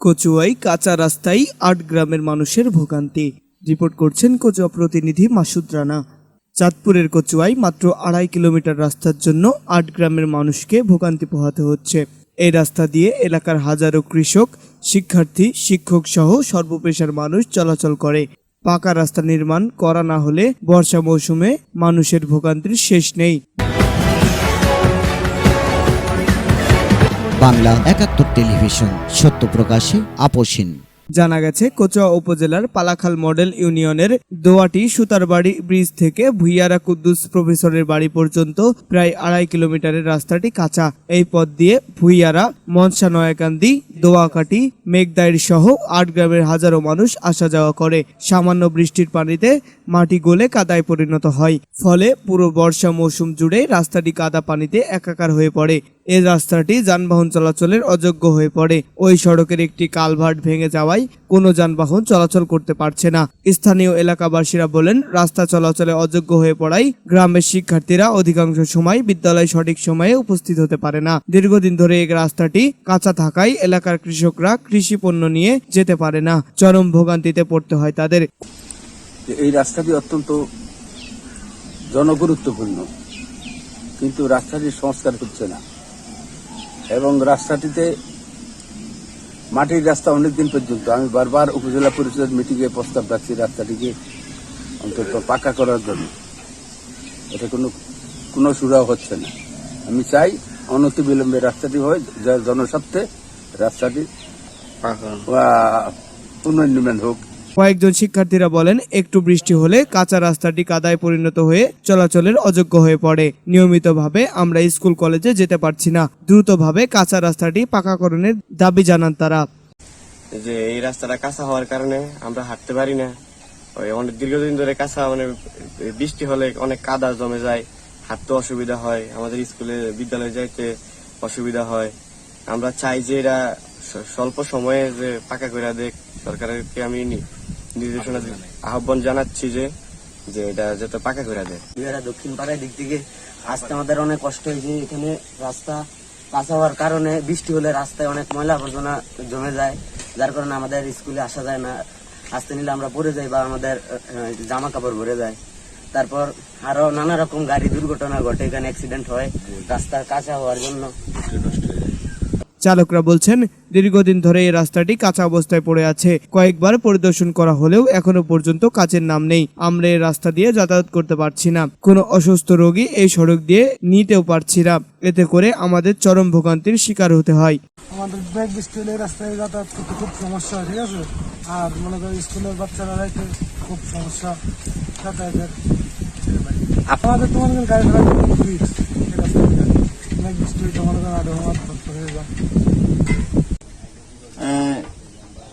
কচুয়াই, কাঁচা রাস্তায় আট গ্রামের মানুষের ভোগান্তি। রিপোর্ট করছেন কচুয়া প্রতিনিধি মাসুদ রানা। চাঁদপুরের কচুয়ায় মাত্র আড়াই কিলোমিটার রাস্তার জন্য আট গ্রামের মানুষকে ভোগান্তি পোহাতে হচ্ছে। এই রাস্তা দিয়ে এলাকার হাজারো কৃষক, শিক্ষার্থী, শিক্ষক সহ সর্বপেশার মানুষ চলাচল করে। পাকা রাস্তা নির্মাণ করা না হলে বর্ষা মৌসুমে মানুষের ভোগান্তির শেষ নেই। বাংলা একাত্তর টেলিভিশন, সত্য প্রকাশে আপোষহীন জানা গেছে, কোচুয়া উপজেলার পালাখাল মডেল ইউনিয়নের দোয়াটি সুতারবাড়ি ব্রিজ থেকে ভুইয়ারা কুদ্দুস প্রফেসরের বাড়ি পর্যন্ত প্রায় আড়াই কিলোমিটারের রাস্তাটি কাঁচা। এই পথ দিয়ে ভুইয়ারা, মনসা নয়াকান্দি, দোয়াকাটি, মেঘদাইর সহ আট গ্রামের হাজারো মানুষ আসা যাওয়া করে। সামান্য বৃষ্টির পানিতে মাটি গলে কাদায় পরিণত হয়। ফলে পুরো বর্ষা মৌসুম জুড়ে রাস্তাটি কাদা পানিতে একাকার হয়ে পড়ে। এই রাস্তাটি যানবাহন চলাচলের অযোগ্য হয়ে পড়ে। ওই সড়কের একটি কালভার্ট ভেঙে যাওয়ায় কোনো যানবাহন চলাচল করতে পারছে না। স্থানীয় এলাকাবাসীরা বলেন, রাস্তা চলাচলে অযোগ্য হয়ে পড়ায় গ্রামের শিক্ষার্থীরা অধিকাংশ সময় বিদ্যালয়ে সঠিক সময়ে উপস্থিত হতে পারে না। দীর্ঘদিন ধরে এই রাস্তাটি কাঁচা থাকায় এলাকার কৃষকরা কৃষি পণ্য নিয়ে যেতে পারে না। চরম ভোগান্তিতে পড়তে হয় তাদের। এই রাস্তাটি অত্যন্ত জনগুরুত্বপূর্ণ। কিন্তু রাস্তাটির সংস্কার হচ্ছে না। এবং রাস্তাটিতে মাটির রাস্তা অনেকদিন পর্যন্ত। আমি বারবার উপজেলা পরিষদের মিটিংয়ে প্রস্তাব রাখছি রাস্তাটিকে অন্তত পাকা করার জন্য। এটা কোনো কোনো সুরাও হচ্ছে না। আমি চাই অনতি বিলম্বে রাস্তাটি হয় যা জনস্বার্থে রাস্তাটি পুনর্নির্মাণ হোক। কয়েকজন শিক্ষার্থীরা বলেন, একটু বৃষ্টি হলে কাঁচা রাস্তাটি কাদায় পরিণত হয়ে চলাচলের অযোগ্য হয়ে পড়ে। নিয়মিতভাবে আমরা স্কুল, কলেজে যেতে পারছি না। দ্রুতভাবে কাঁচা রাস্তাটি পাকাকরণের দাবি জানান তারা। যে এই রাস্তাটা কাঁচা হওয়ার কারণে আমরা হাঁটতে পারি না। ওই অনেক দীর্ঘদিন ধরে কাঁচা মানে বৃষ্টি হলে অনেক কাদা জমে যায়, হাঁটতে অসুবিধা হয়, আমাদের স্কুলে বিদ্যালয়ে যাইতে অসুবিধা হয়। আমরা চাই যে এরা স্বল্প সময়ে যে পাকা করে দেখ, সরকারকে আমি নির্দেশনা আহ্বান জানাচ্ছি যে যে এটা যাতে পাকা করে দেয়। দক্ষিণ পাড়ায় দিক থেকে আসতে আমাদের অনেক কষ্ট হয়েছে। এখানে রাস্তা কাঁচা হওয়ার কারণে বৃষ্টি হলে রাস্তায় অনেক ময়লা আবর্জনা জমে যায়। যার কারণে আমাদের স্কুলে আসা যায় না। আসতে নিলে আমরা পড়ে যাই বা আমাদের জামা কাপড় ভরে যায়। তারপর আরও নানা রকম গাড়ি দুর্ঘটনা ঘটে। এখানে অ্যাক্সিডেন্ট হয়। রাস্তার কাঁচা হওয়ার জন্য। চালকরা বলছেন দীর্ঘদিন ধরে এই রাস্তাটি কাঁচা অবস্থায় পড়ে আছে। কয়েকবার পরিদর্শন করা হলেও এখনও পর্যন্ত কাজের নাম নেই। আমরা এই রাস্তা দিয়ে যাতায়াত করতে পারছি না। কোনো অসুস্থ রোগী এই সড়ক দিয়ে নিতেও পারছি না। এতে করে আমাদের চরম ভোগান্তির শিকার হতে হয়। আমাদের ব্যাগ স্কুলে রাস্তায় যাতায়াত করতে খুব সমস্যা হয়, ঠিক আছে? আর মনে করো স্কুলের বাচ্চারা যাইতে খুব সমস্যা যাতায়াতের। আমাদের তোমার গাড়ি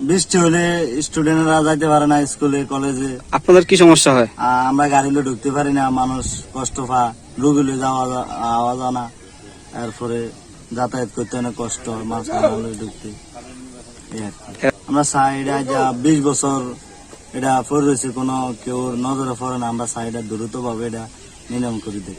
বৃষ্টি হলে স্টুডেন্টরা যাইতে পারে না স্কুলে কলেজে। আপনাদের কি সমস্যা হয়? আমরা গাড়িলে ঢুকতে পারি না মানুষ কষ্ট পা রুগীলে যাওয়া যা- আওয়া জানা এরপরে যাতায়াত করতে অনেক কষ্ট হয় মাছ ঢুকতে। আমরা সাইডে যা বিশ বছর এটা পড়ে রয়েছে কোনো কেউ নজরে পড়ে না আমরা সাইডে দ্রুত ভাবে এটা নির্মাণ করে দিই